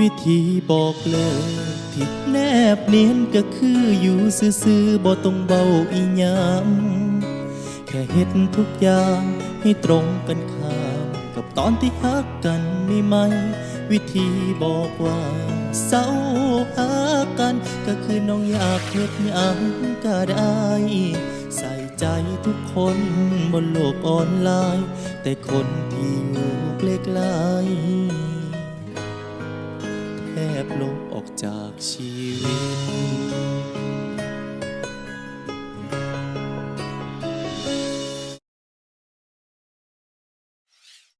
วิธีบอกเลยที่แนบเนียนก็คืออยู่ซื่อๆบ่ต้องเบาอีหยังแค่เฮ็ดทุกอย่างให้ตรงกันข้ามกับตอนที่ฮักกันนี่ไหม วิธีบอกว่าเศร้าหากัน ก็คือน้องอยากเฮ็ดหยังก็ได้ ใส่ใจทุกคนบนโลกออนไลน์ แต่คนที่อยู่ไกลๆ ลบออกจากชีวิต